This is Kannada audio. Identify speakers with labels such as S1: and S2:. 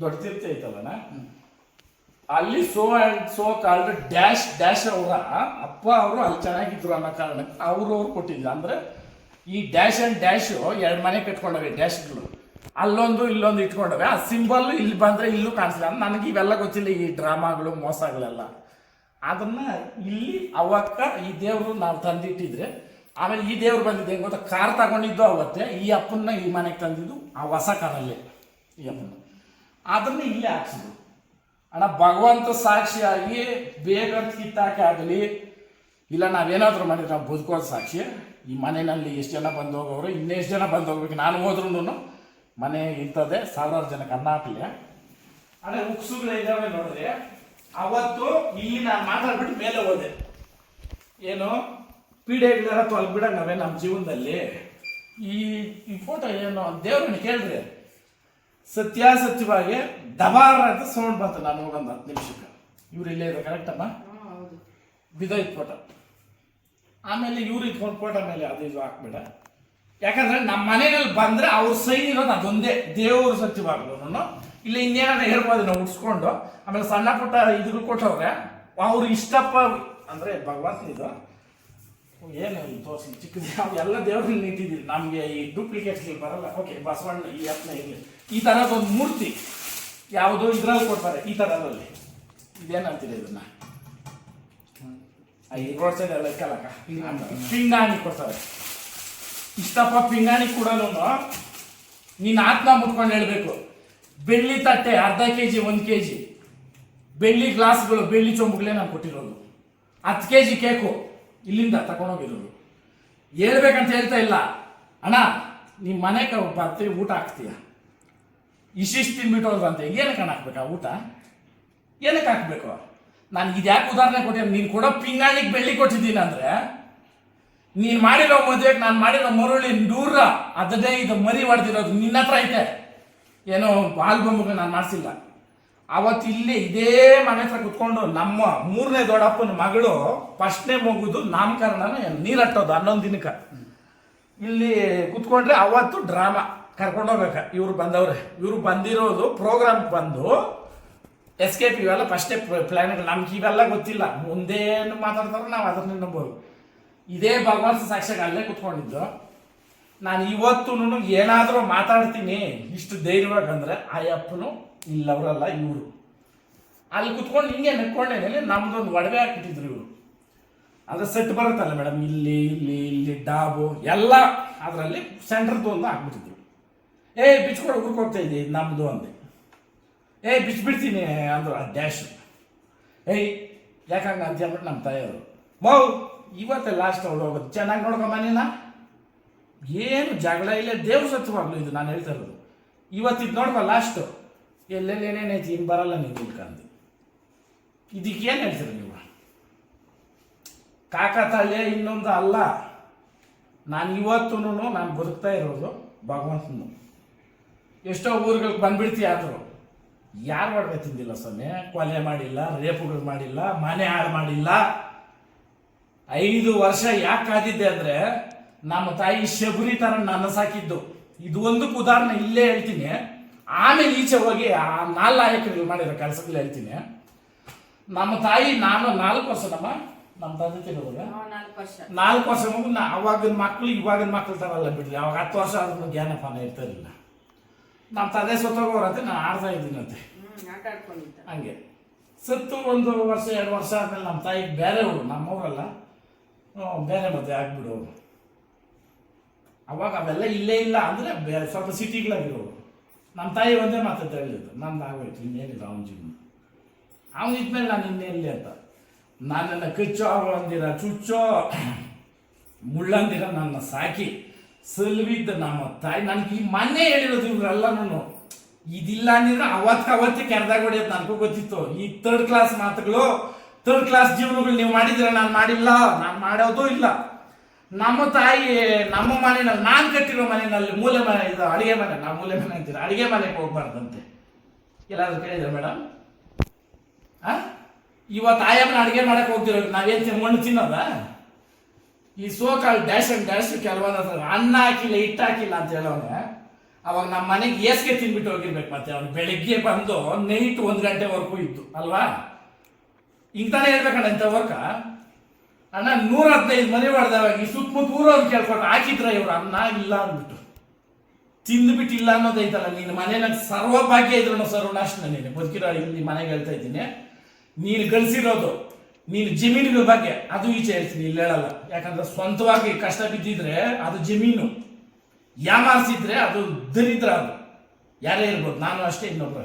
S1: ದೊಡ್ಡ ತೀರ್ಥ ಐತಲ್ಲ ಅಲ್ಲಿ so and so called dash dash ಅವರ ಅಪ್ಪ ಅವರು ಅಲ್ಲಿ ಚೆನ್ನಾಗಿದ್ರು ಅನ್ನೋ ಕಾರಣಕ್ಕೆ ಅವರು ಅವ್ರು ಕೊಟ್ಟಿದ್ರು ಅಂದ್ರೆ ಈ ಡ್ಯಾಶ್ ಅಂಡ್ ಡ್ಯಾಶ್ ಎರಡು ಮನೆ ಕಟ್ಕೊಂಡವೆ ಡ್ಯಾಶ್ಗಳು. ಅಲ್ಲೊಂದು, ಇಲ್ಲೊಂದು ಇಟ್ಕೊಂಡವೆ. ಆ ಸಿಂಬಲ್ ಇಲ್ಲಿ ಬಂದ್ರೆ ಇಲ್ಲೂ ಕಾಣಿಸಿಲ್ಲ. ನನಗೆ ಇವೆಲ್ಲ ಗೊತ್ತಿಲ್ಲ ಈ ಡ್ರಾಮಾಗಳು, ಮೋಸಗಳೆಲ್ಲ. ಅದನ್ನ ಇಲ್ಲಿ ಅವಕ್ಕ ಈ ದೇವರು ನಾವು ತಂದಿಟ್ಟಿದ್ರೆ, ಆಮೇಲೆ ಈ ದೇವ್ರು ಬಂದಿದ್ದೆ ಗೊತ್ತಾ? ಕಾರ್ ತಗೊಂಡಿದ್ದು ಅವತ್ತೆ. ಈ ಅಪ್ಪನ್ನ ಈ ಮನೆಗೆ ತಂದಿದ್ದು ಆ ಹೊಸ ಕಾರಲ್ಲೇ ಈ ಅಪ್ಪನ ಅದನ್ನ ಇಲ್ಲೇ ಹಾಕ್ಸಿದ್ರು. ಅಣ್ಣ, ಭಗವಂತ ಸಾಕ್ಷಿಯಾಗಿ ಬೇಗ ಕಿತ್ತಾಕಿ ಆಗಲಿ, ಇಲ್ಲ ನಾವೇನಾದರೂ ಮಾಡಿದ್ರೆ ನಾವು ಬದುಕೋದು ಸಾಕ್ಷಿ. ಈ ಮನೆಯಲ್ಲಿ ಎಷ್ಟು ಜನ ಬಂದು ಹೋಗೋರು ಇನ್ನೆಷ್ಟು ಜನ ಬಂದು ಹೋಗ್ಬೇಕು ನಾನು ಹೋದ್ರೂ ಮನೆ ಇಂಥದ್ದೇ ಸಾವಿರಾರು ಜನ ಅನ್ನ ಹಾಕಲಿ ಅದೇ ಇದ್ದಾವೆ ನೋಡಿದ್ರೆ, ಅವತ್ತು ಇಲ್ಲಿ ನಾನು ಮಾತಾಡ್ಬಿಟ್ಟು ಮೇಲೆ ಹೋದೆ. ಏನು? ಪೀಡೆಗಳೆಲ್ಲ ತೊಲ್ಬಿಡ ನಾವೇ ನಮ್ಮ ಜೀವನದಲ್ಲಿ. ಈ ಈ ಫೋಟೋ ಏನು, ದೇವ್ರನ್ನ ಕೇಳಿದ್ರೆ? ಸತ್ಯಾಸತ್ಯವಾಗಿ ದಬಾರ ಅಂತ ಸೌಂಡ್ ಬಂತು ನಾನು ನೋಡೋಣ ಹತ್ತು ನಿಮಿಷಕ್ಕೆ. ಇವ್ರು ಇಲ್ಲೇ ಇದೆ ಅಮ್ಮ? ಬಿದ್ದೋಯ್ತು ಫೋಟೋ ಆಮೇಲೆ ಇವ್ರು ಇಟ್ಕೊಂಡು ಫೋಟೋ ಮೇಲೆ ಅದು ಇದು ಹಾಕ್ಬೇಡ. ಯಾಕಂದ್ರೆ ನಮ್ಮ ಮನೆಯಲ್ಲಿ ಬಂದ್ರೆ ಅವ್ರ ಸೈನ್ ಇರೋದು ಅದೊಂದೇ. ದೇವ್ರ ಸತ್ಯವಾಗ್ಲು ಇಲ್ಲ ಇನ್ನೇನಾದ್ರು ಹೇಳ್ಬೋದು ನಾವು ಉಡ್ಸ್ಕೊಂಡು. ಆಮೇಲೆ ಸಣ್ಣ ಪುಟ್ಟ ಇದ್ರು ಕೊಟ್ಟವ್ರೆ ಅವ್ರು ಇಷ್ಟಪ್ಪ ಅಂದ್ರೆ ಭಗವಂತ ಇದು. ಏನು ತೋರಿಸಿ ಚಿಕ್ಕದು ನಾವು ಎಲ್ಲ ದೇವ್ರನ್ನ ನಿಂತಿದ್ದೀವಿ ನಮಗೆ ಈ ಡೂಪ್ಲಿಕೇಟ್ಸ್ಗಳು ಬರಲ್ಲ. ಓಕೆ ಬಸವಣ್ಣ ಈ ಯತ್ನ ಇರಲಿ. ಈ ಥರದೊಂದು ಮೂರ್ತಿ ಯಾವುದೋ ಇದ್ರಲ್ಲಿ ಕೊಡ್ತಾರೆ, ಈ ಥರದಲ್ಲಿ ಇದೇನಂತೀರಿ ಇದನ್ನ? ಈ ರೋಡ್ ಸೈಡ್ ಎಲ್ಲ ಇಕ್ಕಲ್ಲಕ್ಕ ಪಿಂಗಾಣಿ ಕೊಡ್ತಾರೆ. ಇಷ್ಟಪ್ಪ ಪಿಂಗಾಣಿ ಕೊಡೋನು ನೀನು ಆತ್ಮ ಮುಟ್ಕೊಂಡು ಹೇಳಬೇಕು. ಬೆಳ್ಳಿ ತಟ್ಟೆ ಅರ್ಧ ಕೆ ಜಿ ಒಂದು ಕೆ ಜಿ ಬೆಳ್ಳಿ ಗ್ಲಾಸ್ಗಳು ಬೆಳ್ಳಿ ಚೊಂಬುಗಳೇ ನಾನು ಕೊಟ್ಟಿರೋದು. ಹತ್ತು ಕೆ ಜಿ ಕೇಕು. ಇಲ್ಲಿಂದ ತಗೊಂಡೋಗಿದ್ರು ಹೇಳ್ಬೇಕಂತ ಹೇಳ್ತಾ ಇಲ್ಲ. ಅಣ್ಣ ನಿಮ್ಮ ಮನೆಗೆ ಬರ್ತೀವಿ ಊಟ ಹಾಕ್ತೀಯ? ಇಷ್ಟಿಷ್ಟು ತಿನ್ಬಿಟ್ಟು ಹೋದ್ರು ಅಂತ ಏನಕ್ಕೆ ಅಣ್ಣ ಹಾಕ್ಬೇಕಾ ಊಟ? ಏನಕ್ಕೆ ಹಾಕ್ಬೇಕು? ನಾನು ಇದ್ಯಾಕೆ ಉದಾಹರಣೆ ಕೊಟ್ಟೆ ನೀನು ಕೊಡೋ ಪಿಂಗಾಣಿಗೆ ಬೆಳ್ಳಿ ಕೊಟ್ಟಿದ್ದೀನಿ ಅಂದರೆ, ನೀನು ಮಾಡಿರೋ ಮದುವೆಗೆ ನಾನು ಮಾಡಿರೋ ಮರುಳಿ ನೂರ ಇದು ಮರಿ ಹೊಡೆದಿರೋದು ನಿನ್ನ ಹತ್ರ ಐತೆ. ಏನೋ ಆಲ್ಬಮ್ಗೆ ನಾನು ಮಾಡಿಸಿಲ್ಲ. ಅವತ್ತು ಇಲ್ಲಿ ಇದೇ ಮನೆ ಹತ್ರ ಕುತ್ಕೊಂಡು ನಮ್ಮ ಮೂರನೇ ದೊಡ್ಡಪ್ಪನ ಮಗಳು ಫಸ್ಟ್ನೇ ಮಗುದು ನಾಮಕರಣನ ನೀರಟ್ಟೋದು ಹನ್ನೊಂದು ದಿನಕ್ಕೆ. ಇಲ್ಲಿ ಕುತ್ಕೊಂಡ್ರೆ ಅವತ್ತು ಡ್ರಾಮಾ. ಕರ್ಕೊಂಡೋಗ್ಬೇಕ ಇವ್ರು ಬಂದವ್ರೆ. ಇವ್ರು ಬಂದಿರೋದು ಪ್ರೋಗ್ರಾಮ್ ಬಂದು ಎಸ್ಕೇಪ್ ಇವೆಲ್ಲ ಫಸ್ಟೇ ಪ್ಲಾನ್ಗಳು ನಮ್ಗೆ ಇವೆಲ್ಲ ಗೊತ್ತಿಲ್ಲ. ಮುಂದೇನು ಮಾತಾಡ್ತಾರೋ ನಾವು ಅದನ್ನ ನಂಬೋದು ಇದೇ ಭಗವಂತ ಸಾಕ್ಷಿಗೆ ಅಲ್ಲೇ ಕುತ್ಕೊಂಡಿದ್ದು. ನಾನು ಇವತ್ತು ಏನಾದರೂ ಮಾತಾಡ್ತೀನಿ. ಇಷ್ಟು ಧೈರ್ಯವಾಗಿ ಅಂದ್ರೆ ಆ ಅಪ್ಪನು ಇಲ್ಲವರಲ್ಲ ಇವರು. ಅಲ್ಲಿ ಕುತ್ಕೊಂಡು ಹಿಂಗೆ ನೆಕ್ಕೊಂಡೇನೆ ನಮ್ದೊಂದು ಒಡವೆ ಹಾಕಿಬಿಟ್ಟಿದ್ರು ಇವರು. ಅಂದರೆ ಸೆಟ್ ಬರುತ್ತಲ್ಲ ಮೇಡಮ್, ಇಲ್ಲಿ ಇಲ್ಲಿ ಇಲ್ಲಿ, ಡಾಬು, ಎಲ್ಲ ಅದರಲ್ಲಿ ಸೆಂಟ್ರದ್ದು ಒಂದು ಹಾಕ್ಬಿಟ್ಟಿದ್ರು. ಏ ಬಿಚ್ಕೊಂಡು ಇದ್ದೆ ಇದು ನಮ್ಮದು ಅಂದೆ. ಏ ಬಿಚ್ಬಿಡ್ತೀನಿ ಅಂದ್ರು, ಆ ಡ್ಯಾಶ್ ಏಯ್ ಯಾಕಂಗ ಅಂತ ಹೇಳ್ಬಿಟ್ಟು ನಮ್ಮ ತಾಯಿಯವರು. ಮೌ, ಇವತ್ತೇ ಲಾಸ್ಟ್ ಅವಳು ಹೋಗೋದು. ಚೆನ್ನಾಗಿ ನೋಡ್ಕೊ ಮನೇನ ಏನು ಜಗಳ ಇಲ್ಲ, ದೇವ್ರ ಸತ್ವಾಗ್ಲು ಇದು, ನಾನು ಹೇಳ್ತಾ ಇರೋದು. ಇವತ್ತಿದ್ದು ನೋಡ್ಕೊ ಲಾಸ್ಟು ಎಲ್ಲೆಲ್ಲಿ ಏನೇನೈತಿ ಇನ್ನು ಬರಲ್ಲ ನೀವು ಉಳ್ಕಂದು ಇದಕ್ಕೆ ಏನು ಹೇಳ್ತೀರಿ ನೀವು? ಕಾಕತಾಳೆ ಇನ್ನೊಂದು ಅಲ್ಲ. ನಾನು ಇವತ್ತೂ ನಾನು ಬದುಕ್ತಾ ಇರೋದು ಭಗವಂತನು. ಎಷ್ಟೋ ಊರುಗಳಿಗೆ ಬಂದ್ಬಿಡ್ತೀಯ ಆದರೂ. ಯಾರು ಮಾಡ್ಬೇಕು ತಿಂದಿಲ್ಲ ಸ್ವಾಮಿ? ಕೊಲೆ ಮಾಡಿಲ್ಲ, ರೇಪುಗಳು ಮಾಡಿಲ್ಲ, ಮನೆ ಹಾಳು ಮಾಡಿಲ್ಲ. ಐದು ವರ್ಷ ಯಾಕೆ ಕಾದಿದ್ದೆ ಅಂದರೆ ನಮ್ಮ ತಾಯಿ ಶಬರಿ ಥರ ನನ್ನ ಸಾಕಿದ್ದು. ಇದು ಒಂದು ಉದಾಹರಣೆ ಇಲ್ಲೇ ಹೇಳ್ತೀನಿ. ಆಮೇಲೆ ಈಚೆ ಹೋಗಿ ಆ ನಾಲ್ ನಾಯಕರು ಮಾಡಿರೋ ಕೆಲಸಗಳು ಹೇಳ್ತೀನಿ. ನಮ್ಮ ತಾಯಿ ನಾನು ನಾಲ್ಕು ವರ್ಷ ನಮ್ಮ ನಮ್ಮ ತಂದೆ ತಿರುವಾಗ
S2: ನಾಲ್ಕು ವರ್ಷ.
S1: ನಾಲ್ಕು ವರ್ಷ ಮಗು ನಾ ಅವಾಗಿನ ಮಕ್ಕಳು ಇವಾಗಿನ ಮಕ್ಕಳು ತರಲ್ಲ ಬಿಡ್ಲಿ ಅವಾಗ ಹತ್ತು ವರ್ಷ ಆದ್ರೂ ಜ್ಞಾನಪಾನ ಇರ್ತಿರಲಿಲ್ಲ. ನಮ್ಮ ತಂದೆ ಸತ್ತೋಗೋರತ್ತೆ ನಾನು ಆಡ್ತಾ ಇದ್ದೀನಂತೆ ಹಂಗೆ. ಸತ್ತು ಒಂದು ವರ್ಷ ಎರಡು ವರ್ಷ ಆದ್ಮೇಲೆ ನಮ್ಮ ತಾಯಿಗೆ ಬೇರೆ ಊರು ನಮ್ಮವ್ರಲ್ಲ ಬೇರೆ ಮದುವೆ ಆಗ್ಬಿಡೋರು ಅವಾಗ ಅವೆಲ್ಲ ಇಲ್ಲೇ ಇಲ್ಲ ಅಂದರೆ ಬೇರೆ ಸ್ವಲ್ಪ ಸಿಟಿಗಳಾಗಿರೋರು ನಮ್ಮ ತಾಯಿ ಒಂದೇ ಮಾತಂತ ಹೇಳಿದ್ದು ನಂದು ಆಗೋಯ್ತು, ಇನ್ನೇನಿಲ್ಲ, ಅವನ ಜೀವನ ಅವನು ಇದ್ಮೇಲೆ ನಾನು ಇನ್ನೆಲ್ಲಿ ಅಂತ. ನನ್ನನ್ನು ಕಚ್ಚೋ ಅಂದಿರ ಚುಚ್ಚೋ, ಮುಳ್ಳಂದಿರ ನನ್ನ ಸಾಕಿ, ಸಲ್ವಿದ್ದ ನಮ್ಮ ತಾಯಿ. ನನಗೆ ಈ ಮೊನ್ನೆ ಹೇಳಿರೋದು ಇವರೆಲ್ಲ ನಾನು ಇದಿಲ್ಲ ಅಂದಿದ್ರೆ ಅವತ್ತು ಅವತ್ತೇ ಕೆರೆದಾಗ ಹೊಡೆಯೋದು ನನಗೂ ಗೊತ್ತಿತ್ತು. ಈ ಥರ್ಡ್ ಕ್ಲಾಸ್ ಮಾತುಗಳು ತರ್ಡ್ ಕ್ಲಾಸ್ ಜೀವನಗಳು ನೀವು ಮಾಡಿದ್ರೆ ನಾನು ಮಾಡಿಲ್ಲ. ನಾನು ಮಾಡೋದು ಇಲ್ಲ. ನಮ್ಮ ತಾಯಿ, ನಮ್ಮ ಮನೆಯಲ್ಲಿ, ನಾನು ಕಟ್ಟಿರೋ ಮನೆಯಲ್ಲಿ ಮೂಲೆ ಮನೆ ಇದು ಅಡಿಗೆ ಮನೆ ನಾವು ಮೂಲೆ ಮನೆ ಅಂತೀರ? ಅಡಿಗೆ ಮನೆಗೆ ಹೋಗ್ಬಾರ್ದಂತೆ. ಎಲ್ಲಾದ್ರೂ ಕೇಳಿದ್ರೆ ಮೇಡಮ್ ಆ? ಇವತ್ತು ಆಯಮ್ಮನ ಅಡುಗೆ ಮಾಡಕ್ಕೆ ಹೋಗ್ತಿರೋ ನಾವೇನು ಮಣ್ಣು ತಿನ್ನೋದ? ಈ ಸೋಕಾಲ್ ಡ್ಯಾಶ್ ಅಂಡ್ ಡ್ಯಾಶ್ ಕೆಲವೊಂದು ಅನ್ನ ಹಾಕಿಲ್ಲ, ಹಿಟ್ಟು ಹಾಕಿಲ್ಲ ಅಂತ ಹೇಳೋನೆ ಅವಾಗ ನಮ್ಮ ಮನೆಗೆ ಏಸ್ಗೆ ತಿನ್ಬಿಟ್ಟು ಹೋಗಿರ್ಬೇಕು ಮತ್ತೆ. ಅವ್ನು ಬೆಳಿಗ್ಗೆ ಬಂದು ನೈಟ್ ಒಂದು ಗಂಟೆವರೆಗೂ ಇತ್ತು ಅಲ್ವಾ? ಇಂತಾನೆ ಹೇಳ್ಬೇಕಣ್ಣ ಇಂಥ ವರ್ಕ ಅಣ್ಣ ನೂರ ಹದಿನೈದು ಮನೆ ಹೊಡೆದವಾಗ ಈ ಸುತ್ತಮುತ್ತ ಊರವ್ರು ಕೇಳ್ಕೊಂಡು ಹಾಕಿದ್ರ ಇವ್ರು ಅನ್ನ ಇಲ್ಲ ಅಂದ್ಬಿಟ್ಟು ತಿಂದ್ಬಿಟ್ಟು ಇಲ್ಲ ಅನ್ನೋದೈತಲ್ಲ ಮನೆ ನಂಗೆ ಸರ್ವಭಾಗ್ಯ ಇದ್ರು ಸರ್ವನಾಶ ನೀನು ಬದುಕಿರೋ ಇಲ್ಲಿ ಮನೆಗೆ ಹೇಳ್ತಾ ಇದ್ದೀನಿ. ನೀನು ಗಳಿಸಿರೋದು, ನೀನು ಜಮೀನುಗಳ ಬಗ್ಗೆ, ಅದು ಈಚೆ ಹೇಳ್ತೀನಿ, ಇಲ್ಲಿ ಹೇಳಲ್ಲ. ಯಾಕಂದ್ರೆ ಸ್ವಂತವಾಗಿ ಕಷ್ಟ ಬಿದ್ದಿದ್ರೆ ಅದು ಜಮೀನು. ಯಾಮಾರಿಸಿದ್ರೆ ಅದು ದರಿದ್ರ ಅದು. ಯಾರೇ ಇರ್ಬೋದು, ನಾನು ಅಷ್ಟೇ ಇನ್ನೊಬ್ರು ಅಷ್ಟೇ.